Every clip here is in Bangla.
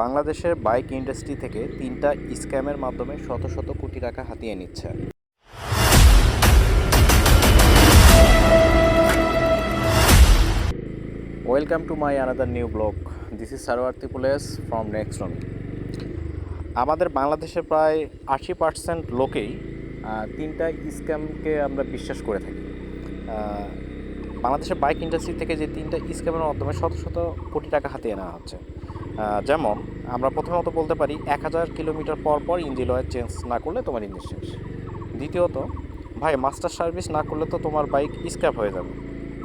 বাংলাদেশের বাইক ইন্ডাস্ট্রি থেকে তিনটা স্ক্যামের মাধ্যমে শত শত কোটি টাকা হাতিয়ে নিচ্ছে। Welcome to my another new blog this is Sarwar ত্রিপুলেস from next আমাদের বাংলাদেশের প্রায় আশি পার্সেন্ট লোকেই তিনটা স্ক্যামকে আমরা বিশ্বাস করে থাকি। বাংলাদেশের বাইক ইন্ডাস্ট্রি থেকে যে তিনটা স্ক্যামের মাধ্যমে শত শত কোটি টাকা হাতিয়ে নেওয়া হচ্ছে। যেমন, আমরা প্রথমত বলতে পারি, এক হাজার কিলোমিটার পর পর ইঞ্জিন অয়েল চেঞ্জ না করলে তোমার ইঞ্জিন শেষ। দ্বিতীয়ত, ভাই মাস্টার সার্ভিস না করলে তো তোমার বাইক স্ক্র্যাপ হয়ে যাবে।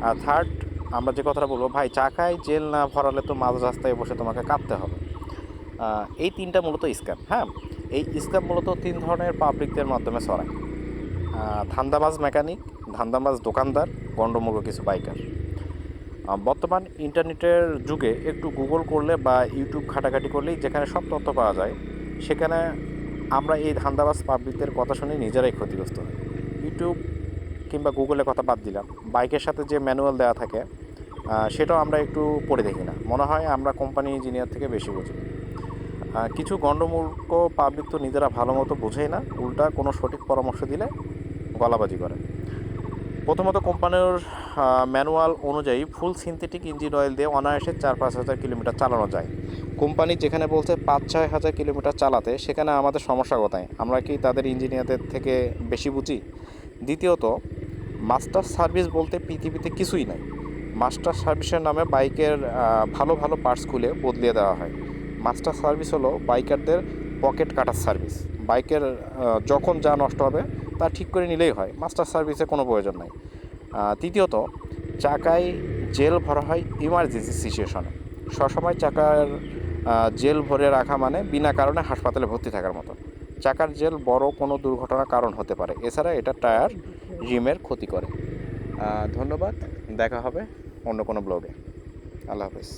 আর থার্ড আমরা যে কথাটা বলব, ভাই চাকায় জেল না ভরালে তো মাঝ রাস্তায় বসে তোমাকে কাঁদতে হবে। এই তিনটা মূলত স্ক্যাম হ্যাঁ? এই স্ক্যাম মূলত তিন ধরনের পাবলিকদের মাধ্যমে ছড়ায়। ধান্দাবাজ মেকানিক ধান্দাবাজ দোকানদার গণ্ডমূল্য কিছু বাইকার বর্তমান ইন্টারনেটের যুগে একটু গুগল করলে বা ইউটিউব ঘাটাঘাটি করলেই যেখানে সব তথ্য পাওয়া যায়, সেখানে আমরা এই ধান্দাবাজ পাবলিকদের কথা শুনে নিজেরাই ক্ষতিগ্রস্ত হই। ইউটিউব কিংবা গুগলের কথা বাদ দিলাম। বাইকের সাথে যে ম্যানুয়াল দেওয়া থাকে সেটাও আমরা একটু পড়ে দেখি না। মনে হয় আমরা কোম্পানি ইঞ্জিনিয়ার থেকে বেশি বুঝি। কিছু গণ্ডমূর্খ পাবলিক তো নিজেরা ভালো মতো বোঝেই না। উল্টা কোনো সঠিক পরামর্শ দিলে গলাবাজি করে। প্রথমত কোম্পানির ম্যানুয়াল অনুযায়ী ফুল সিনথেটিক ইঞ্জিন অয়েল দিয়ে অনায়াসে চার পাঁচ হাজার কিলোমিটার চালানো যায়। কোম্পানি যেখানে বলছে পাঁচ ছয় হাজার কিলোমিটার চালাতে, সেখানে আমাদের সমস্যা কোথায়? আমরা কি তাদের ইঞ্জিনিয়ারদের থেকে বেশি বুঝি? দ্বিতীয়ত, মাস্টার সার্ভিস বলতে পৃথিবীতে কিছুই নাই। মাস্টার সার্ভিসের নামে বাইকের ভালো ভালো পার্টস খুলে বদলিয়ে দেওয়া হয়। মাস্টার সার্ভিস হলো বাইকারদের পকেট কাটার সার্ভিস। বাইকের যখন যা নষ্ট হবে তা ঠিক করে নিলেই হয়। মাস্টার সার্ভিসে কোনো প্রয়োজন নাই। তৃতীয়ত, চাকায় জেল ভরা হয় ইমার্জেন্সি সিচুয়েশনে সবসময় চাকার জেল ভরে রাখা মানে বিনা কারণে হাসপাতালে ভর্তি থাকার মতো। চাকার জেল বড় কোনো দুর্ঘটনার কারণ হতে পারে। এছাড়া এটা টায়ার রিমের ক্ষতি করে। ধন্যবাদ। দেখা হবে অন্য কোনো ব্লগে। আল্লাহ হাফেজ।